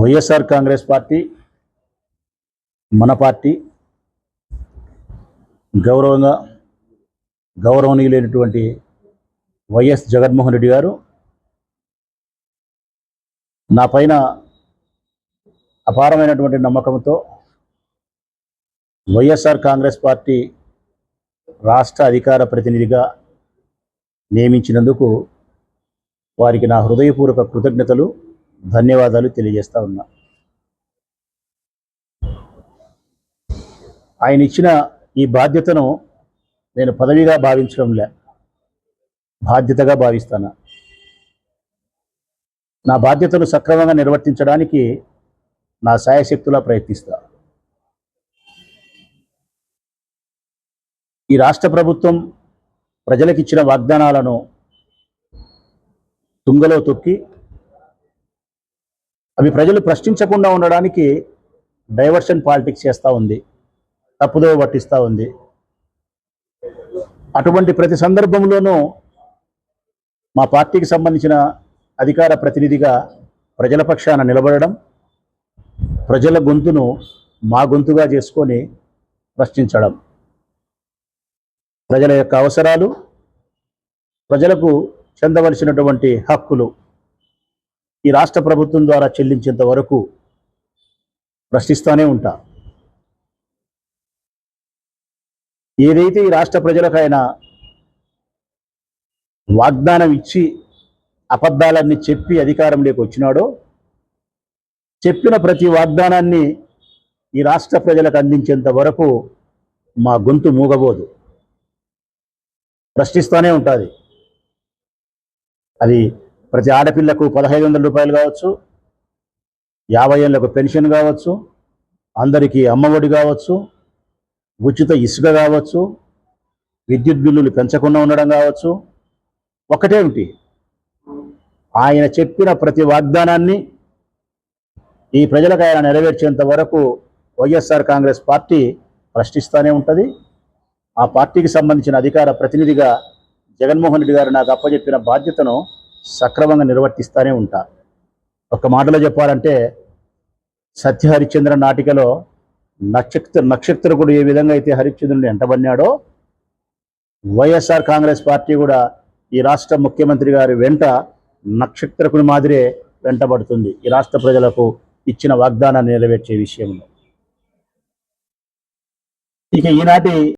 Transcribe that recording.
YSR Congress party మన party గౌరవంగా గౌరవనీయులైనటువంటి వైఎస్ జగన్మోహన్ రెడ్డి గారు నా పైన అపారమైనటువంటి నమ్మకంతో వైఎస్ఆర్ కాంగ్రెస్ పార్టీ రాష్ట్ర అధికార ప్రతినిధిగా నియమించినందుకు వారికి నా హృదయపూర్వక కృతజ్ఞతలు. ధన్యవాదాలు తెలియజేస్తా ఉన్నా. ఆయన ఇచ్చిన ఈ బాధ్యతను నేను పదవిగా భావించడం లే బాధ్యతగా భావిస్తాను? నా బాధ్యతను సక్రమంగా నిర్వర్తించడానికి నా సాయశక్తులా ప్రయత్నిస్తా. ఈ రాష్ట్ర ప్రభుత్వం ప్రజలకిచ్చిన వాగ్దానాలను తుంగలో తొక్కి అవి ప్రజలు ప్రశ్నించకుండా ఉండడానికి డైవర్షన్ పాలిటిక్స్ చేస్తూ ఉంది తప్పుదో పట్టిస్తూ ఉంది. అటువంటి ప్రతి సందర్భంలోనూ మా పార్టీకి సంబంధించిన అధికార ప్రతినిధిగా ప్రజల పక్షాన నిలబడడం ప్రజల గొంతును మా గొంతుగా చేసుకొని ప్రశ్నించడం. ప్రజల యొక్క అవసరాలు ప్రజలకు చెందవలసినటువంటి హక్కులు ఈ రాష్ట్ర ప్రభుత్వం ద్వారా చెల్లించేంత వరకు ప్రశ్నిస్తూనే ఉంటా. ఏదైతే ఈ రాష్ట్ర ప్రజలకైనా వాగ్దానం ఇచ్చి అబద్ధాలన్నీ చెప్పి అధికారంలోకి వచ్చినాడో చెప్పిన ప్రతి వాగ్దానాన్ని ఈ రాష్ట్ర ప్రజలకు అందించేంత వరకు మా గొంతు మూగబోదు. ప్రశ్నిస్తూనే ఉంటుంది. అది ప్రతి ఆడపిల్లకు పదహైదు వందల రూపాయలు కావచ్చు యాభై ఏళ్ళకు పెన్షన్ కావచ్చు అందరికీ అమ్మఒడి కావచ్చు ఉచిత ఇసుక కావచ్చు విద్యుత్ బిల్లులు పెంచకుండా ఉండడం కావచ్చు. ఒకటేమిటి ఆయన చెప్పిన ప్రతి వాగ్దానాన్ని ఈ ప్రజలకు ఆయన నెరవేర్చేంత వరకు వైఎస్ఆర్ కాంగ్రెస్ పార్టీ ప్రశ్నిస్తూనే ఉంటుంది. ఆ పార్టీకి సంబంధించిన అధికార ప్రతినిధిగా జగన్మోహన్ రెడ్డి గారు నాకు అప్పచెప్పిన బాధ్యతను సక్రమంగా నిర్వర్తిస్తూనే ఉంటా. ఒక మాటలో చెప్పాలంటే సత్య హరిశ్చంద్ర నాటికలో నక్షత్ర నక్షత్రకుడు ఏ విధంగా అయితే హరిశ్చంద్రుడు ఎంటబడినాడో వైఎస్ఆర్ కాంగ్రెస్ పార్టీ కూడా ఈ రాష్ట్ర ముఖ్యమంత్రి గారి వెంట నక్షత్రకుని మాదిరే వెంటబడుతుంది. ఈ రాష్ట్ర ప్రజలకు ఇచ్చిన వాగ్దానాన్ని నెరవేర్చే విషయంలో ఇక ఈనాటి